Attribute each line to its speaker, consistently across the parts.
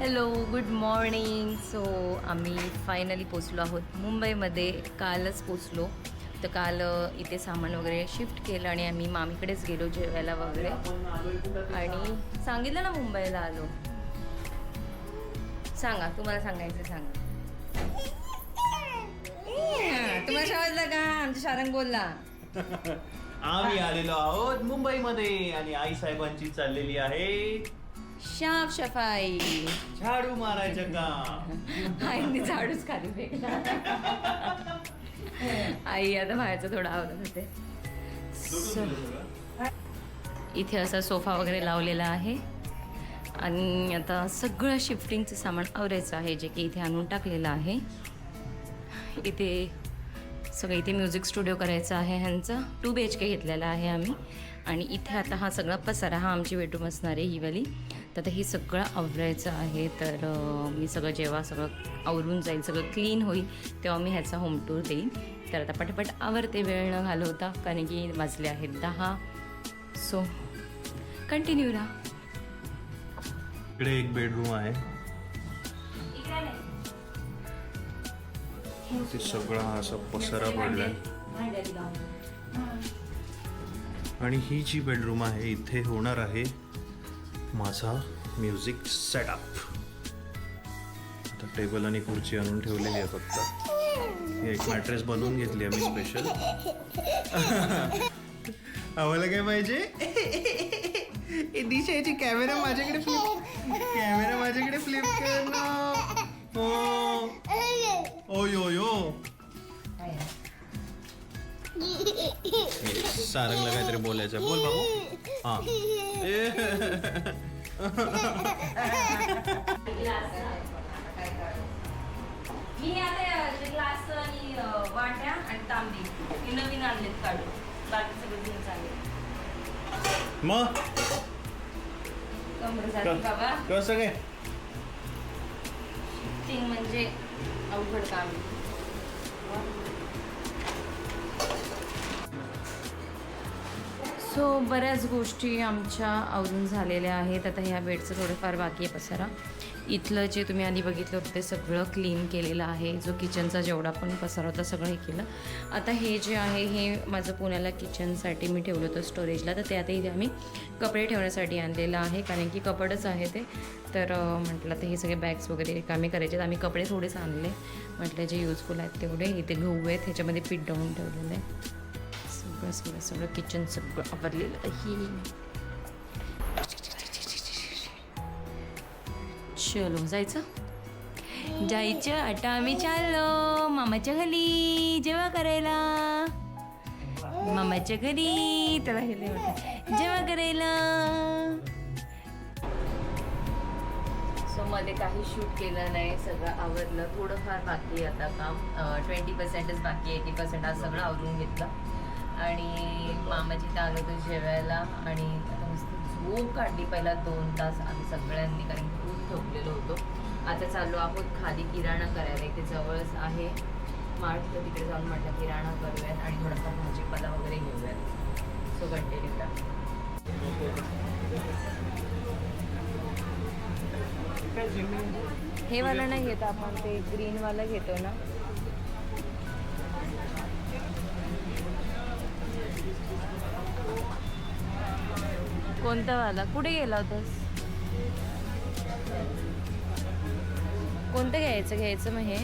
Speaker 1: Hello good morning so आम्ही finally पोचलो आहोत. मुंबईमध्ये कालच पोचलो तर काल इथे सामान वगैरे शिफ्ट केलं आणि आम्ही मामीकडेच गेलो जेवायला वगैरे. आणि सांगितलं ना मुंबईला आलो. सांगा तुम्हाला सांगायचं सांगा. तुम्हाला समजलं का? आमच्या शारंग बोलला.
Speaker 2: आम्ही आलेलो आहोत मुंबईमध्ये आणि आई साहेबांची चाललेली आहे.
Speaker 1: शाफ सफाई
Speaker 2: झाडू मारायचं काम
Speaker 1: आईने झाडूच खाली फेकला. आई आता बाहेरचं थोडं आवडत होते. इथे असा सोफा वगैरे लावलेला आहे. आणि आता सगळं शिफ्टिंगचं सामान आवरायचं आहे जे की इथे आणून टाकलेलं आहे. इथे सगळं इथे म्युझिक स्टुडिओ करायचं आहे ह्यांचं. टू बी एच के घेतलेला आहे आम्ही. आणि इथे आता हा सगळा पसारा हा आमची बेडरूम असणार आहे ही वाली. तर आता हे सगळं आवरायचं आहे तर मी सगळं जेव्हा सगळं आवरून जाईल सगळं क्लीन होईल तेव्हा मी ह्याचा होम टूर देईन. तर आता पटापट आवरते वेळ न घालवता कारण की वाजले आहेत दहा. सो कंटिन्यू राहा
Speaker 2: इकडे एक बेडरूम आहे. ते सगळा हा असा पसारा पडलाय. आणि ही जी बेडरूम आहे इथे होणार आहे माझा म्युझिक सेटअप आता टेबल आणि खुर्ची आणून ठेवलेली आहे फक्त. एक मॅट्रेस बनवून घेतली आम्ही स्पेशल आम्हाला काय पाहिजे? दिशाची कॅमेरा माझ्याकडे फ्लिप कॅमेरा माझ्याकडे फ्लिप कर ना. हो. ओ यो यो सारंगला काहीतरी बोलायचं बोल बाबू. हा.
Speaker 1: मी आता ग्लास आणि वाट्या आणि तांबी हे नवीन आणलेत काढून. बाकी सगळं घेऊन चालले.
Speaker 2: मग?
Speaker 1: कमर जाते बाबा.
Speaker 2: कसं काय?
Speaker 1: म्हणजे अवघड काम सो बऱ्याच गोष्टी आमच्या आवरून झालेल्या आहेत. आता ह्या बेडचं थोडंफार बाकी आहे पसारा. इथलं जे तुम्ही आधी बघितलं होतं ते सगळं क्लीन केलेलं आहे. जो किचनचा जेवढा पण पसारा होता सगळं हे केलं. आता हे जे आहे हे माझं पुण्याला किचनसाठी मी ठेवलं होतं स्टोरेजला तर ते आता इथे आम्ही कपडे ठेवण्यासाठी आणलेलं आहे. कारण की कपडच आहे ते. तर म्हटलं तर हे सगळे बॅग्स वगैरे रिकामे करायचे आम्ही कपडे थोडेच आणले. म्हटलं जे युजफुल आहेत तेवढे इथे गहू आहेत ह्याच्यामध्ये पीठ डाऊन ठेवलेलं आहे. सगळं सगळं सगळं किचन सगळं आवरलेलं आहे चलो जायचं जायचं आता आम्ही चाललो मामाच्या घरी जेव्हा करायला मामाच्या घरी त्याला हे लय जेव्हा करायला सो मध्ये काही शूट केलं नाही सगळं आवरलं. थोडंफार बाकी आता काम. ट्वेंटी पर्सेंटच बाकी एटी पर्सेंट आज सगळं आवरून घेतलं. आणि मामाची आलो होतो जेवायला आणि झोप काढली पहिला दोन तास आम्ही सगळ्यांनी कारण खूप झोपलेलो होतो. आता चाललो आहोत खाली किराणा करायला. इथे जवळच आहे मार्ट तर तिकडे जाऊन म्हटलं किराणा करूयात आणि थोडंफार भाजीपाला वगैरे घेऊयात. सो कंटिन्यू हे वाला नाही घेत आपण ते ग्रीन वाला घेतो ना? कोणता वाला? कुठे गेला होतास? कोणतं घ्यायचं? घ्यायचं मग हे?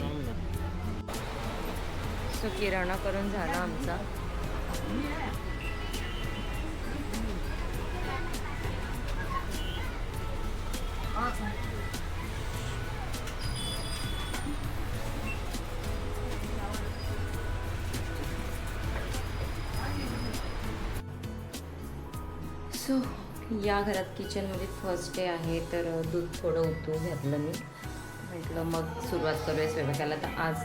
Speaker 1: सो किराणा करून झाला आमचा. सो या घरात किचनमध्ये फर्स्ट डे आहे तर दूध थोडं उतू घातलं मी. म्हटलं मग सुरुवात करूया स्वयंपाकाला. तर आज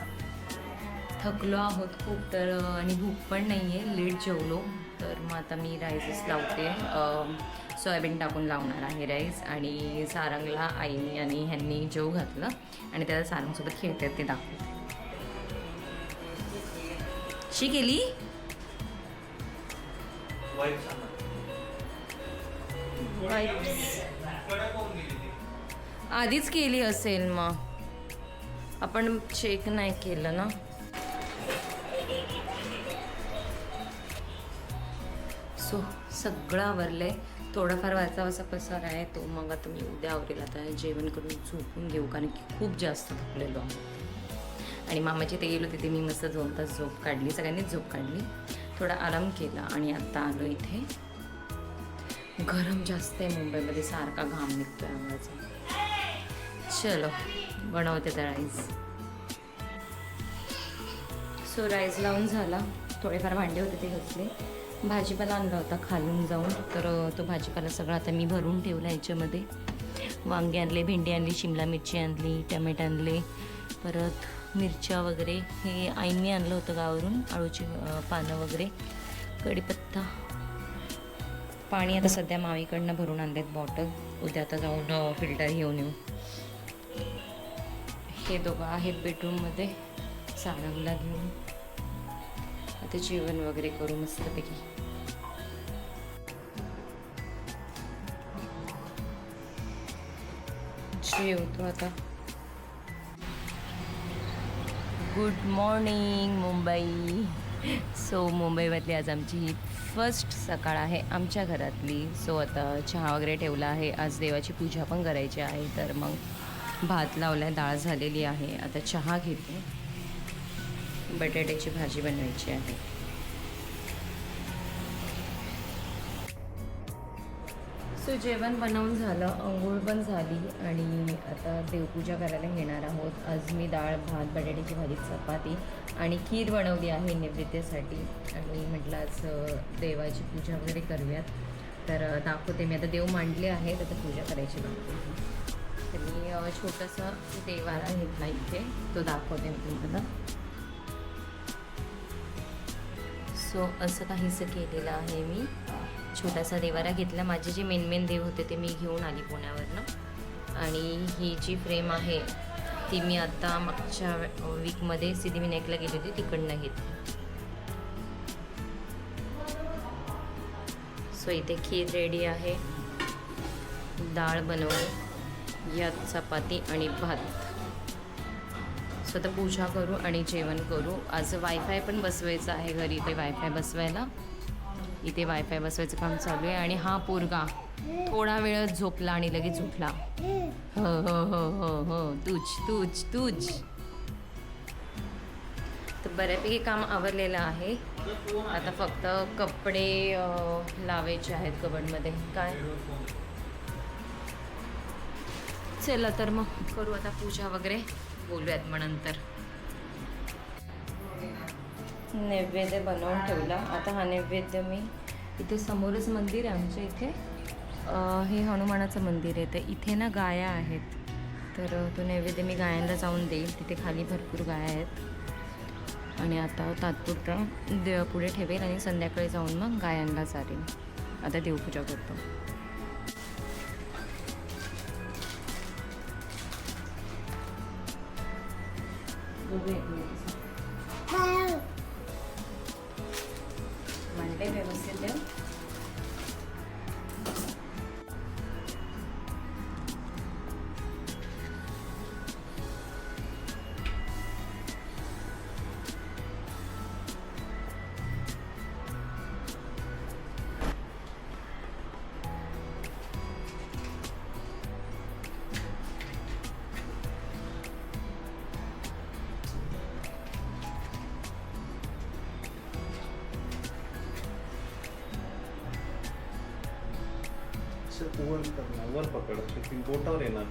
Speaker 1: थकलो आहोत खूप तर आणि भूक पण नाही आहे लेट जेवलो. तर मग आता मी राईसच लावते. सोयाबीन टाकून लावणार आहे राईस आणि सारंगला आईने आणि ह्यांनी जेव घातलं आणि त्याला सारंगसोबत खेळतात ते दाखवते. शी केली? वाईप्स आधीच केली असेल मग. आपण चेक नाही केलं ना? सो सगळं आवरलंय. थोडाफार वाचावासा पसार आहे तो. मग आता मी उद्या आवरेल. आता जेवण करून झोपून घेऊ कारण की खूप जास्त थकलेलो आहे. आणि मामाची ते गेलो तिथे मी मस्त दोन तास झोप काढली. सगळ्यांनीच झोप काढली. थोडा आराम केला आणि आत्ता आलो इथे. गरम जास्त आहे मुंबईमध्ये सारखा घाम निघतो आहे अंगाचा. चलो बनवते त्या राईस सो राईस लावून झाला. थोडेफार भांडे होते ते घातले भाजीपाला आणला होता खालून जाऊन. तर तो भाजीपाला सगळा आता मी भरून ठेवला याच्यामध्ये. वांगे आणले भेंडी आणली शिमला मिरची आणली टमॅटो आणले. परत मिरच्या वगैरे. हे आईंनी आणलं होतं गावावरून आळूची पानं वगैरे. कढीपत्ता. पाणी आता सध्या मावीकडनं भरून आणलेत बॉटल. उद्या आता जाऊन फिल्टर घेऊन येऊ. हे दोघं आहेत बेडरूममध्ये. सारंगला घेऊन आता जेवण वगैरे करू मस्तपैकी. जेवतो आता. Good morning Mumbai. सो मुंबईमधली आज आमची ही फर्स्ट सकाळ आहे आमच्या घरातली. सो आता चहा वगैरे ठेवला आहे. आज देवाची पूजा पण करायची आहे. तर मग भात लावलाय डाळ झालेली आहे. आता चहा घेते. बटाट्याची भाजी बनवायची आहे. सो जेवण बनवून झालं अंघोळ पण झाली आणि आता देवपूजा करायला घेणार आहोत. आज मी डाळ भात बटाट्याची भाजी चपाती आणि खीर बनवली आहे नैवेद्यासाठी आणि म्हटलं आज देवाची पूजा वगैरे करूयात. तर दाखवते मी. आता देव मांडले आहे तर पूजा करायची बाकी तर मी छोटासा देवारा घेतला इथे. तो दाखवते मी तुम्हाला. सो असं काहीसं केलेलं आहे मी. छोटासा देवारा घेतला. माझे जे मेन मेन देव होते ते मी घेऊन आली पुण्यावरनं. आणि ही जी फ्रेम आहे ती मी आता मागच्या वीकमध्ये सिद्धिविनायकला गेली होती तिकडनं घेतली. सो इथे खीर रेडी आहे. डाळ बनवली यात चपाती आणि भात. सो आता पूजा करू आणि जेवण करू. आज वायफाय पण बसवायचं आहे घरी ते वायफाय बसवायला. इथे वायफाय बसवायचं काम चालू आहे आणि हा पोरगा थोडा वेळ झोपला आणि लगेच उठला. हो हो हो हो हो. तूच तूच तूच. तर बऱ्यापैकी काम आवरलेलं आहे. आता फक्त कपडे लावायचे आहेत कबडमध्ये. काय? चला तर मग करू आता पूजा वगैरे. बोलूयात मग नंतर. नैवेद्य बनवून ठेवला. आता हा नैवेद्य मी इथे समोरच मंदिर आहे आमच्या इथे. हे हनुमानाचं मंदिर आहे. तर इथे ना गाया आहेत. तर तो नैवेद्य मी गायांना जाऊन देईल. तिथे खाली भरपूर गाया आहेत. आणि आता तात्पुरता देव पुढे ठेवेल आणि संध्याकाळी जाऊन मग गायांना चालेल. आता देवपूजा करतो. म्हणते
Speaker 2: वर करणार. वर पकड. ती बोटावर येणार.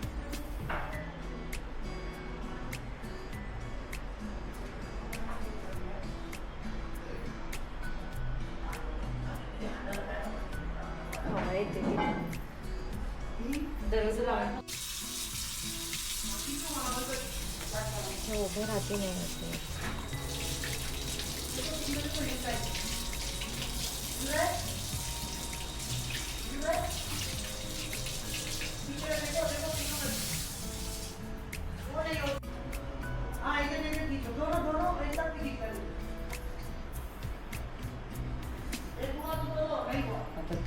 Speaker 1: हो उभं राहते नाही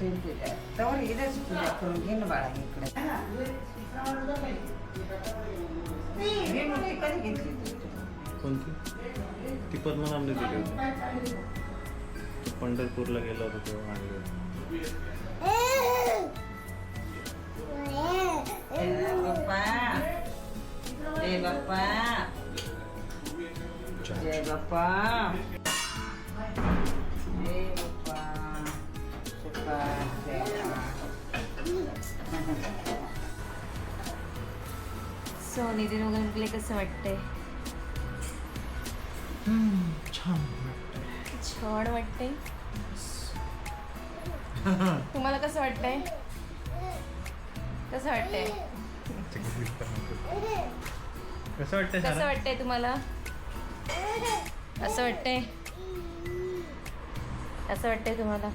Speaker 1: होते
Speaker 3: आता तू पूजा तर इथेच पूजा करून घे ना बाळा इकडे कधी घेतली तू?
Speaker 2: कोणती ती दिली होती. पंढरपूरला गेला होता तेव्हा आणली होती.
Speaker 3: ए बाप्पा. बाप्पा. जय बाप्पा.
Speaker 1: नितीन वगैरे कसं वाटतंय?
Speaker 2: छान
Speaker 1: छान वाटतंय? तुम्हाला कसं वाटतंय? कसं वाटतंय?
Speaker 2: कसं वाटतंय
Speaker 1: कसं वाटतंय तुम्हाला? असं वाटतंय? असं वाटतंय तुम्हाला?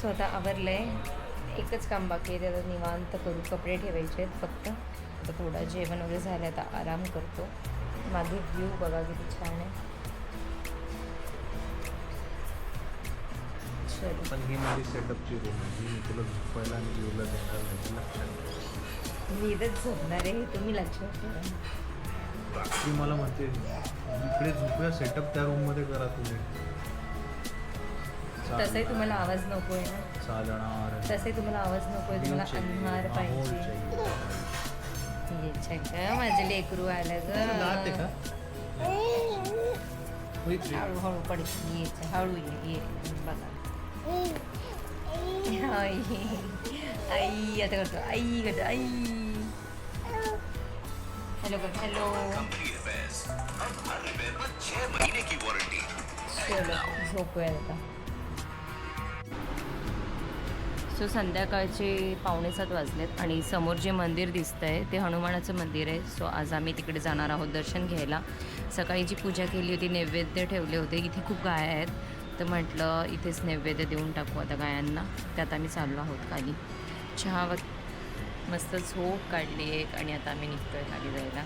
Speaker 1: स्वतः आवरलंय. एकच काम बाकी आहे त्याला निवांत करू कपडे ठेवायचे आहेत फक्त आता थोडा जेवण वगैरे झालं आता आराम करतो. मागे व्ह्यू बघा किती छान आहे.
Speaker 2: पण ही माझी सेटअपची रूम आहे मी तुला झोपायला आणि येऊला देणार नाही लक्षात
Speaker 1: मी इथंच झोपणार आहे तुम्ही लक्षात ठेवा.
Speaker 2: रात्री मला म्हणते इकडे झोपूया सेटअप त्या रूममध्ये करा तुम्ही.
Speaker 1: तसंही तुम्हाला आवाज नको आहे ना.
Speaker 2: चालणार
Speaker 1: तसंही तुम्हाला आवाज नको आहे तुम्हाला अंधार पाहिजे. ये छक्का माझं लेकरू आलं ग. हळूहळू पडते ये हळू ये ये बघा. आई आई आता करतो. आई करतो आई. हॅलो कर हॅलो चलो झोपूया आता. सो संध्याकाळचे पावणेसात वाजलेत आणि समोर जे मंदिर दिसतं आहे ते हनुमानाचं मंदिर आहे. सो आज आम्ही तिकडे जाणार आहोत दर्शन घ्यायला. सकाळी जी पूजा केली होती नैवेद्य ठेवले होते. इथे खूप गाया आहेत. तर म्हटलं इथेच नैवेद्य देऊन टाकू आता गायांना. त्यात आम्ही चाललो आहोत खाली. चहा व मस्त झोप काढली एक आणि आता आम्ही निघतोय खाली जायला.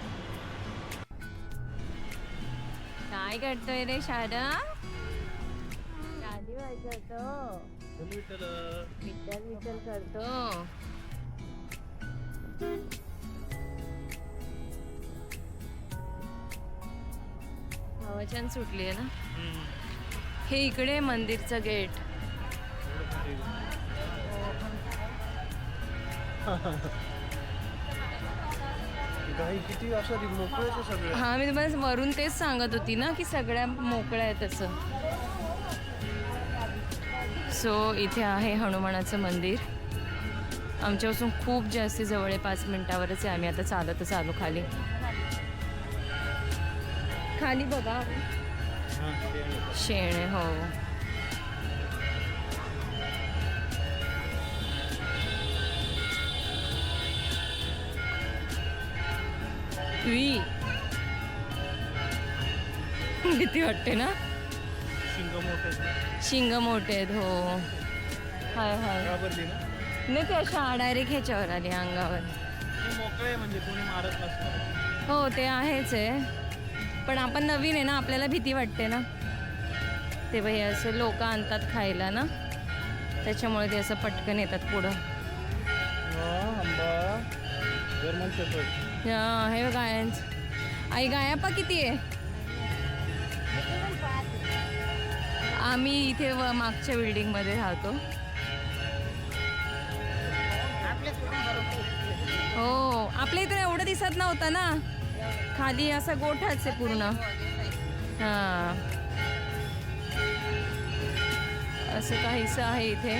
Speaker 1: काय करतोय रे शाळा शादी वाजवतो. विठ्ठल विठ्ठल करतो सुटली आहे ना? हे इकडे मंदिरचं गेट. हा मी तुम्हाला वरून तेच सांगत होती ना की सगळ्या मोकळ्या आहेत तसं सो इथे आहे हनुमानाचं मंदिर. आमच्यापासून खूप जास्त जवळ आहे पाच मिनिटावरच आहे. आम्ही आता चालतच आलो खाली. खाली बघा. शेण हो. वी भीती वाटते ना?
Speaker 2: शिंग मोठे
Speaker 1: शिंग मोठे आहेत हो. हाय हाय.
Speaker 2: घाबरली ना
Speaker 1: नाही ते अशा डायरेक्ट ह्याच्यावर आली अंगावर.
Speaker 2: मोकळे म्हणजे कोणी मारत नसतं.
Speaker 1: हो ते आहेच आहे. पण आपण नवीन आहे ना आपल्याला भीती वाटते ना. ते बाई असे लोक आणतात खायला ना. त्याच्यामुळे ते असं पटकन येतात पुढं.
Speaker 2: आंबा. जर्मन शेपर्ड
Speaker 1: हा हे गायांच आई गाया पा किती आहे? आम्ही इथे व मागच्या बिल्डिंगमध्ये राहतो. हो आपल्या इथे एवढं दिसत नव्हतं ना. खाली असं गोठाच आहे पूर्ण. हां. असं काहीसं आहे इथे.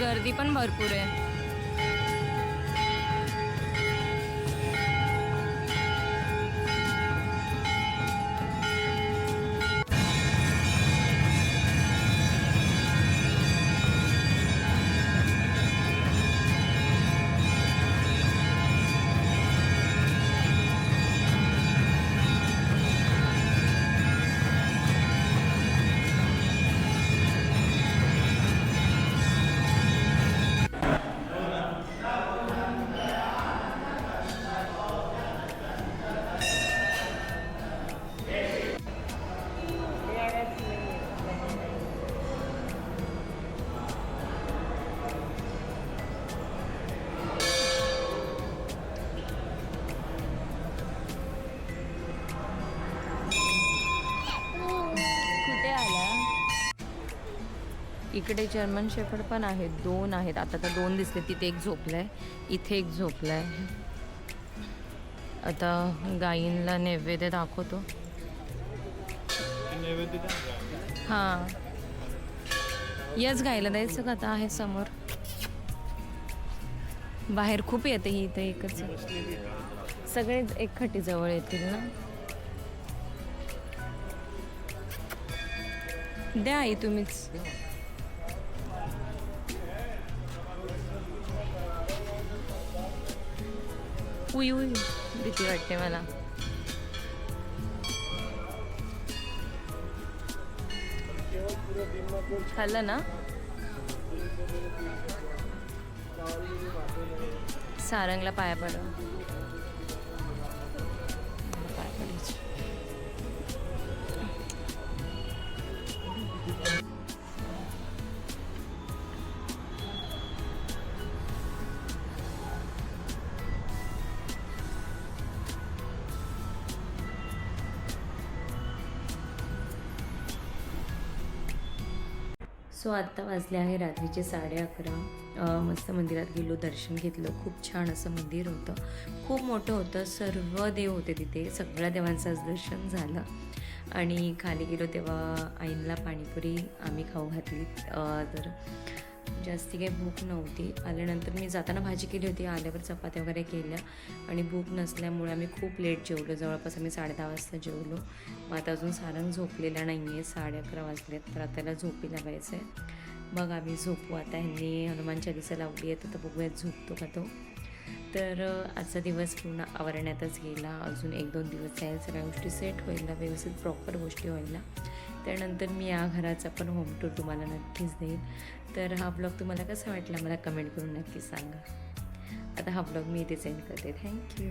Speaker 1: गर्दी पण भरपूर आहे. इकडे जर्मन शेफर्ड पण आहेत दोन आहेत. आता तर दोन दिसले तिथे एक झोपलाय इथे एक झोपलाय. आता गायींना नैवेद्य दाखवतो. हां. याच गायला द्यायचं का आता आहे समोर? बाहेर खूप येते ही इथे एकच सगळेच एक खटी जवळ येतील ना? द्या आई तुम्हीच. उई उई भीती वाटते मला खाल्लं ना सारंगला पाया पडा सो आत्ता वाजले आहे रात्रीचे साडे अकरा. मस्त मंदिरात गेलो दर्शन घेतलं. खूप छान असं मंदिर होतं. खूप मोठं होतं. सर्व देव होते तिथे. सगळ्या देवांचं आज दर्शन झालं. आणि खाली गेलो तेव्हा आईंना पाणीपुरी आम्ही खाऊ घातली. तर जास्ती काही भूक नव्हती. आल्यानंतर मी जाताना भाजी केली होती आल्यावर चपात्या वगैरे केल्या. आणि भूक नसल्यामुळे आम्ही खूप लेट जेवलो. जवळपास आम्ही साडे दहा वाजता जेवलो. मग आता अजून सारंग झोपलेला नाही आहे साडे अकरा वाजलेत तर आता त्याला झोपी लागायचं आहे मग आम्ही झोपू. आता ह्यांनी हनुमान चालिसा लावली आहे तर बघूयात झोपतो का तो. तर आजचा दिवस पूर्ण आवरण्यातच गेला. अजून एक दोन दिवस आहे. सगळ्या गोष्टी सेट व्हायला व्यवस्थित प्रॉपर गोष्टी व्हायला त्यानंतर मी या घराचा पण होम टूर तुम्हाला नक्कीच देईल. तर हा ब्लॉग तुम्हाला कसा वाटला मला कमेंट करून नक्की सांगा. आता हा ब्लॉग मी इथे सेंड करते. थँक्यू.